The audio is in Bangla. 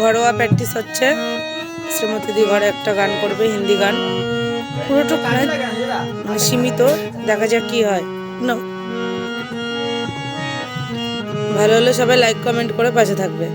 ঘরোয়া প্র্যাকটিস হচ্ছে। শ্রীমতীদি ঘরে একটা গান করবে, হিন্দি গান। পুরোটো মানে সীমিত, দেখা যাক কি হয়। না ভালো হলে সবাই লাইক কমেন্ট করে পাশে থাকবে।